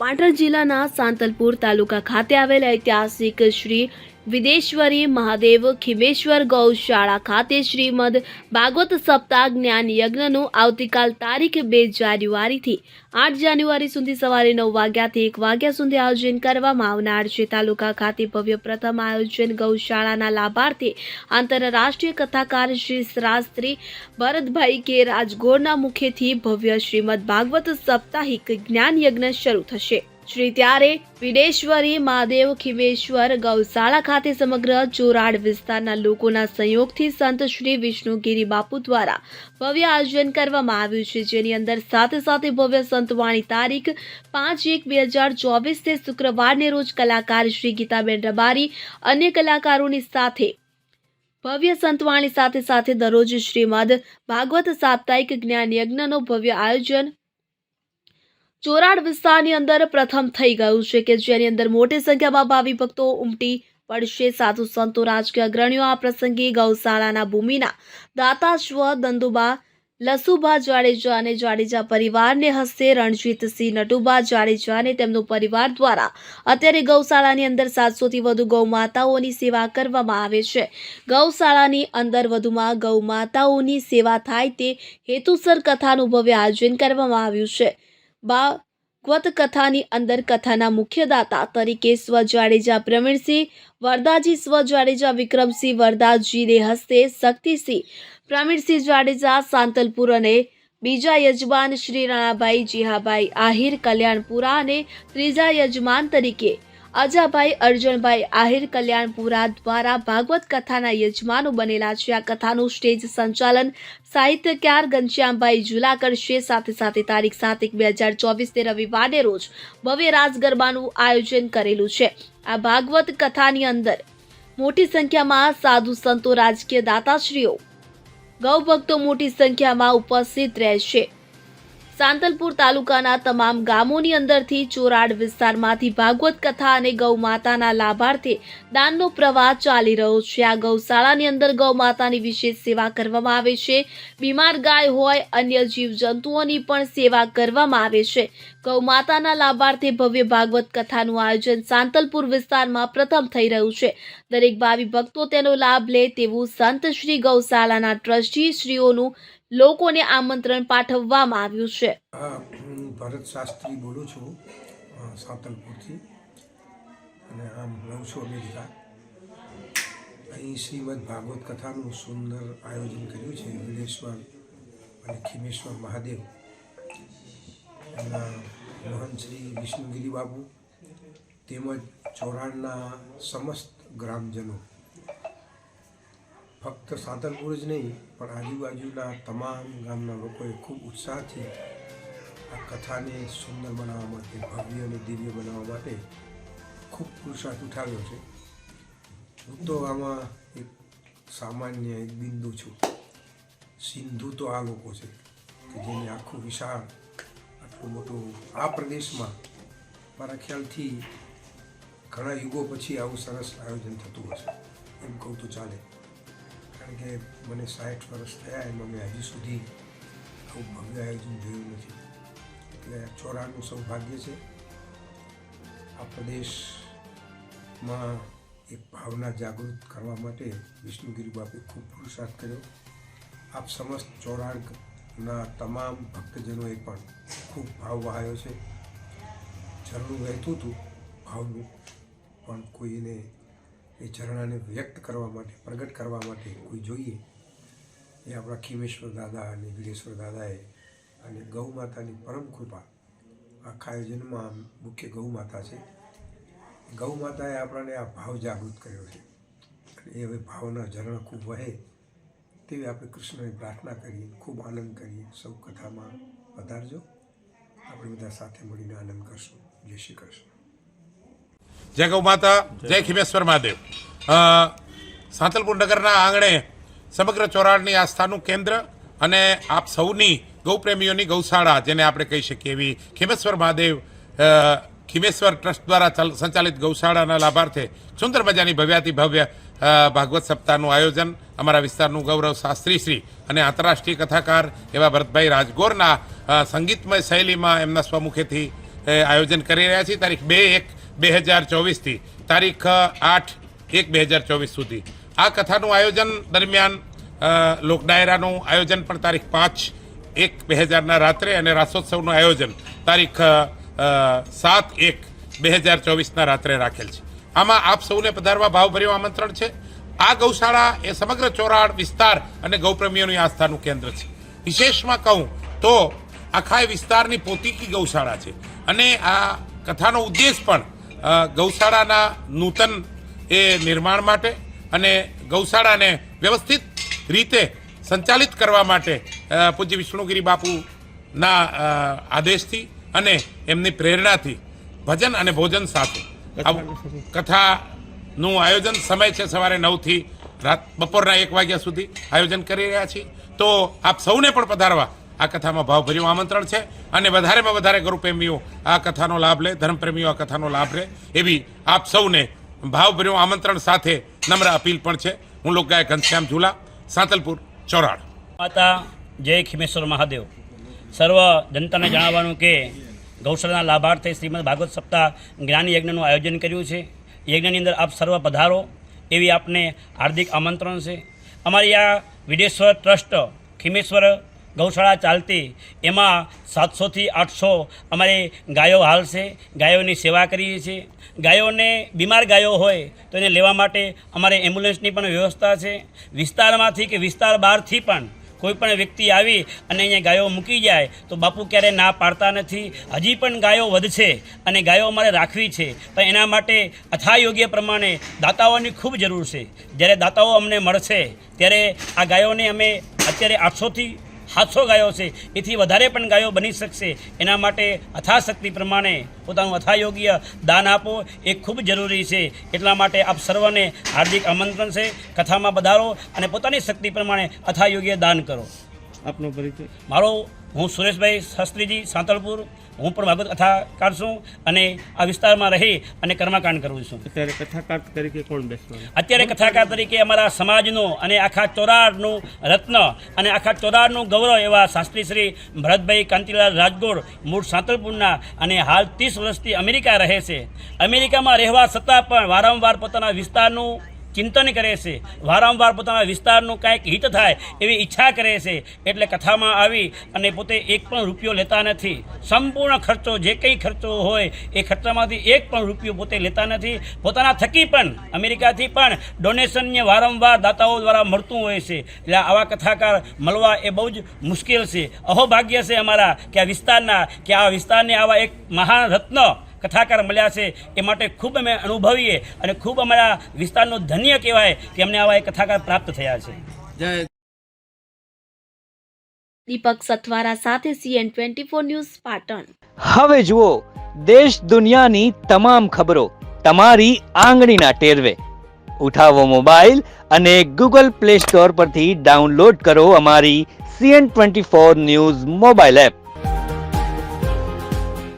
પાટણ જિલ્લાના સાંતલપુર તાલુકા ખાતે આવેલ ઐતિહાસિક શ્રી વિદેશ્વરી મહાદેવ ખિમેશ્વર ગૌશાળા ખાતે શ્રીમદ ભાગવત સપ્તાહ જ્ઞાન યજ્ઞનું આવતીકાલ તારીખ બે જાન્યુઆરીથી આઠ જાન્યુઆરી સુધી સવારે નવ વાગ્યાથી એક વાગ્યા સુધી આયોજન કરવામાં આવનાર છે. તાલુકા ખાતે ભવ્ય પ્રથમ આયોજન ગૌશાળાના લાભાર્થી આંતરરાષ્ટ્રીય કથાકાર શ્રી શાસ્ત્રી ભરતભાઈ કે રાજગોરના મુખેથી ભવ્ય શ્રીમદ ભાગવત સાપ્તાહિક જ્ઞાન યજ્ઞ શરૂ થશે. શ્રી ત્યારે વિડેશ્વરી મહાદેવ ખીમેશ્વર ગૌશાળા ખાતે સમગ્ર ચોરાડ વિસ્તારના લોકોના સંયોગથી સંત શ્રી વિષ્ણુગીરી બાપુ દ્વારા ભવ્ય આયોજન કરવામાં આવ્યું છે, જેની અંદર સાથે સાથે ભવ્ય સંતવાણી તારીખ પાંચ એક બે હજાર ચોવીસ શુક્રવારને રોજ કલાકાર શ્રી ગીતાબેન રબારી અન્ય કલાકારોની સાથે ભવ્ય સંતવાણી સાથે સાથે દરરોજ શ્રીમદ ભાગવત સાપ્તાહિક જ્ઞાન યજ્ઞનો ભવ્ય આયોજન ચોરાડ વિસ્તારની અંદર પ્રથમ થઈ ગયું છે કે જેની અંદર મોટી સંખ્યામાં ભાવિ ભક્તો ઉમટી પડશે. સાધુ સંતો, રાજકીય અગ્રણીઓ આ પ્રસંગે ગૌશાળાના ભૂમિના દાતાશ્વ દંદુબા લસુભા જાડેજા અને જાડેજા પરિવારને હસ્તે રણજીતસિંહ નટુભા જાડેજા અને તેમનો પરિવાર દ્વારા અત્યારે ગૌશાળાની અંદર સાતસોથી વધુ ગૌમાતાઓની સેવા કરવામાં આવે છે. ગૌશાળાની અંદર વધુમાં ગૌમાતાઓની સેવા થાય તે હેતુસર કથાનું ભવ્ય આયોજન કરવામાં આવ્યું છે. ભાગવત કથાની અંદર કથાના મુખ્ય દાતા તરીકે સ્વ જાડેજા પ્રવીણસિંહ, વરદાજી સ્વ જાડેજા વિક્રમસિંહ, વરદાજીને હસ્તે શક્તિસિંહ, પ્રવીણસિંહ જાડેજા, સાંતલપુર અને બીજા યજમાન શ્રી રાણાભાઈ જીહાભાઈ આહિર, કલ્યાણપુરા અને ત્રીજા યજમાન તરીકે અજાભાઈ અર્જુનભાઈ, આહિર કલ્યાણપુરા દ્વારા ભાગવત કથાના યજમાનો બનેલા છે. આ કથાનું સ્ટેજ સંચાલન સાહિત્યકાર ઘનશ્યામભાઈ ઝુલા કરશે. સાથે સાથે તારીખ સાત એક બે હજાર ચોવીસ તે રવિવારને રોજ ભવ્ય રાસ ગરબાનું આયોજન કરેલું છે. આ ભાગવત કથાની અંદર મોટી સંખ્યામાં સાધુ સંતો રાજકીય દાતાશ્રીઓ, ગૌભક્તો મોટી સંખ્યામાં ઉપસ્થિત રહેશે. સાંતલપુર તાલુકાના તમામ ગામોની અંદરથી ચોરાડ વિસ્તારમાંથી ભાગવત કથા અને ગૌ માતાના લાભાર્થે દાનનો પ્રવાહ ચાલી રહ્યો છે. આ ગૌશાળાની અંદર ગૌ માતાની વિશેષ સેવા કરવામાં આવે છે. બીમાર ગાય હોય, અન્ય જીવજંતુઓની પણ સેવા કરવામાં આવે છે. ગૌ માતાના લાભાર્થે ભવ્ય ભાગવત કથાનું આયોજન સાંતલપુર વિસ્તારમાં પ્રથમ થઈ રહ્યું છે. દરેક ભાવિ ભક્તો તેનો લાભ લે તેવું સંત શ્રી ગૌશાળાના ટ્રસ્ટી શ્રીઓનું લોકોને આમંત્રણ પાઠવવામાં આવ્યું છે. હું ભરત શાસ્ત્રી બોલું છું સાંતલપુરથી. અને આમ રહું છું અહીં શ્રીમદ ભાગવત કથાનું સુંદર આયોજન કર્યું છે વિલેશ્વર અને ખીમેશ્વર મહાદેવ. એમના મહંત શ્રી વિષ્ણુગીરી બાબુ તેમજ ચોરાણના સમસ્ત ગ્રામજનો ફક્ત સાધનપુર જ નહીં, પણ આજુબાજુના તમામ ગામના લોકોએ ખૂબ ઉત્સાહથી આ કથાને સુંદર બનાવવા માટે, ભવ્ય અને દિવ્ય બનાવવા માટે ખૂબ પુરુષાર્થ ઉઠાવ્યો છે. હું તો આમાં એક સામાન્ય એક બિંદુ છું. સિંધુ તો આ લોકો છે, કે જેને આખું વિશાળ, આટલું મોટું આ પ્રદેશમાં મારા ખ્યાલથી ઘણા યુગો પછી આવું સરસ આયોજન થતું હશે. એમ કહું તો ચાલે. કારણ કે મને સાઠ વર્ષ થયા એમાં મેં હજી સુધી આવું ભવ્ય આયોજન જોયું નથી. એટલે ચોરાનું સૌભાગ્ય છે. આ પ્રદેશમાં એક ભાવના જાગૃત કરવા માટે વિષ્ણુગીરી બાપે ખૂબ પુરુષાર્થ કર્યો. આપ સમસ્ત ચોરાણના તમામ ભક્તજનોએ પણ ખૂબ ભાવ વહાયો છે. જરૂર વહેતું હતું ભાવનું, પણ કોઈને એ ઝરણાને વ્યક્ત કરવા માટે, પ્રગટ કરવા માટે કોઈ જોઈએ, એ આપણા ખીમેશ્વર દાદા અને વિરેશ્વર દાદાએ અને ગૌ માતાની પરમ કૃપા આખા આયોજનમાં મુખ્ય ગૌ માતા છે. ગૌ માતાએ આપણને આ ભાવ જાગૃત કર્યો છે. અને એ હવે ભાવના ઝરણા ખૂબ વહે તેવી આપણે કૃષ્ણને પ્રાર્થના કરીએ, ખૂબ આનંદ કરીએ. સૌ કથામાં વધારજો આપણે બધા સાથે મળીને આનંદ કરશું. જય શ્રી કૃષ્ણ. જય ગૌ માતા, જય ખિમેશ્વર મહાદેવ. સાંતલપુર નગરના આંગણે સમગ્ર ચોરાડની આસ્થાનું કેન્દ્ર અને આપ સૌની ગૌપ્રેમીઓની ગૌશાળા, જેને આપણે કહી શકીએ એવી ખિમેશ્વર મહાદેવ ખિમેશ્વર ટ્રસ્ટ દ્વારા ચલ- સંચાલિત ગૌશાળાના લાભાર્થે સુંદર મજાની ભવ્યાતિ ભવ્ય ભાગવત સપ્તાહનું આયોજન, અમારા વિસ્તારનું ગૌરવ શાસ્ત્રી શ્રી અને આંતરરાષ્ટ્રીય કથાકાર એવા ભરતભાઈ રાજગોરના સંગીતમય શૈલીમાં એમના સ્વમુખેથી આયોજન કરી રહ્યા છીએ. તારીખ બે એક બે હજાર ચોવીસથી, તારીખ આઠ, એક બે હજાર ચોવીસ સુધી. આ કથાનું આયોજન દરમિયાન લોકડાયરાનું લોક ડાયરાનું આયોજન પણ તારીખ પાંચ, એક બે હજારના રાત્રે અને રાસોત્સવનું આયોજન તારીખ સાત, એક બે હજાર ચોવીસના રાત્રે રાખેલ છે. આમાં આપ સૌને પધારવા ભાવભર્યું આમંત્રણ છે. આ ગૌશાળા એ સમગ્ર ચોરાડ વિસ્તાર અને ગૌપ્રેમીઓની આસ્થાનું કેન્દ્ર છે. વિશેષમાં કહું તો આખા વિસ્તારની પોતીકી ગૌશાળા છે. અને આ કથાનો ઉદ્દેશ પણ ગૌશાળાના નૂતન એ નિર્માણ માટે અને ગૌશાળાને વ્યવસ્થિત રીતે સંચાલિત કરવા માટે પૂજ્ય વિષ્ણુગીરી બાપુના આદેશથી અને એમની પ્રેરણાથી ભજન અને ભોજન સાથે. કથાનું આયોજન સમય છે સવારે નવથી રાત બપોરના એક વાગ્યા સુધી આયોજન કરી રહ્યા છીએ. તો આપ સૌને પણ પધારવા આ કથામાં ભાવભર્યું આમંત્રણ છે અને વધારેમાં વધારે ગુરુપ્રેમીઓ આ કથાનો લાભ લે, ધર્મપ્રેમીઓ આ કથાનો લાભ લે એવી આપ સૌને ભાવભર્યું આમંત્રણ સાથે નમ્ર અપીલ પણ છે. હું લોકગાયક ઘનશ્યામ ઝુલા, સાંતલપુર, ચોરાડ. માતા, જય ખિમેશ્વર મહાદેવ. સર્વ જનતાને જણાવવાનું કે ગૌશાળાના લાભાર્થે શ્રીમદ ભાગવત સપ્તાહ જ્ઞાન યજ્ઞનું આયોજન કર્યું છે. યજ્ઞની અંદર આપ સર્વ પધારો, એવી આપને હાર્દિક આમંત્રણ છે. અમારી આ વિદેશ્વર ટ્રસ્ટ ખિમેશ્વર ગૌશાળા ચાલતી, એમાં સાતસોથી આઠસો અમારી ગાયો હાલ છે ગાયોની સેવા કરીએ છીએ. ગાયોને બીમાર ગાયો હોય તો એને લેવા માટે અમારે એમ્બ્યુલન્સની પણ વ્યવસ્થા છે. વિસ્તારમાંથી કે વિસ્તાર બહારથી પણ કોઈ પણ વ્યક્તિ આવી અને અહીંયા ગાયો મૂકી જાય તો બાપુ ક્યારે ના પાડતા નથી. હજી પણ ગાયો વધશે અને ગાયો અમારે રાખવી છે. પણ એના માટે અથાયોગ્ય પ્રમાણે દાતાઓની ખૂબ જરૂર છે. જ્યારે દાતાઓ અમને મળશે, ત્યારે આ ગાયોને અમે અત્યારે આઠસોથી સાતસો ગાયો છે, એથી વધારે પણ ગાયો બની શકશે. એના માટે અથાશક્તિ પ્રમાણે પોતાનું અથાયોગ્ય દાન આપો, એ ખૂબ જરૂરી છે. એટલા માટે આપ સર્વને હાર્દિક આમંત્રણ છે. કથામાં પધારો અને પોતાની શક્તિ પ્રમાણે અથાયોગ્ય દાન કરો. આપનો પરિચય? મારો હું સુરેશભાઈ શાસ્ત્રીજી સાંતળપુર હું પણ ભાગવત કથાકાર છું અને આ વિસ્તારમાં રહી અને કર્મકાંડ કરું છું. અત્યારે કથાકાર તરીકે કોણ બેસવાનું? અત્યારે કથાકાર તરીકે અમારા સમાજનું અને આખા ચોરાડનું રત્ન અને આખા ચોરાડનું ગૌરવ એવા શાસ્ત્રી શ્રી ભરતભાઈ કાંતિલાલ રાજગોર મૂળ સાંતલપુરના અને હાલ ત્રીસ વર્ષથી અમેરિકા રહે છે. અમેરિકામાં રહેવા છતાં પણ વારંવાર પોતાના વિસ્તારનું ચિંતન કરે છે. વારંવાર પોતાના વિસ્તારનું કાંઈક હિત થાય એવી ઈચ્છા કરે છે. એટલે કથામાં આવી અને પોતે એક પણ રૂપિયો લેતા નથી. સંપૂર્ણ ખર્ચો, જે કંઈ ખર્ચો હોય, એ ખર્ચામાંથી એક પણ રૂપિયો પોતે લેતા નથી. પોતાના થકી પણ, અમેરિકાથી પણ ડોનેશનને વારંવાર દાતાઓ દ્વારા મળતું હોય છે. એટલે આવા કથાકાર મળવા એ બહુ જ મુશ્કેલ છે. અહોભાગ્ય છે અમારા કે આ વિસ્તારના, કે આ વિસ્તારને આવા એક મહાન રત્ન કથાકાર મળ્યા છે એ માટે ખૂબ અમે અનુભવીએ અને ખૂબ અમારા વિસ્તારનો ધન્ય કહેવાય કે અમને આવા એ કથાકાર પ્રાપ્ત થયા છે. જય દીપક સથવારા સાથે CN twenty four news Patan. હવે જુઓ દેશ દુનિયાની તમામ ખબરો તમારી આંગળીના ટેરવે. ઉઠાવો મોબાઈલ અને ગૂગલ પ્લે સ્ટોર પરથી ડાઉનલોડ કરો અમારી CN twenty four news mobile app.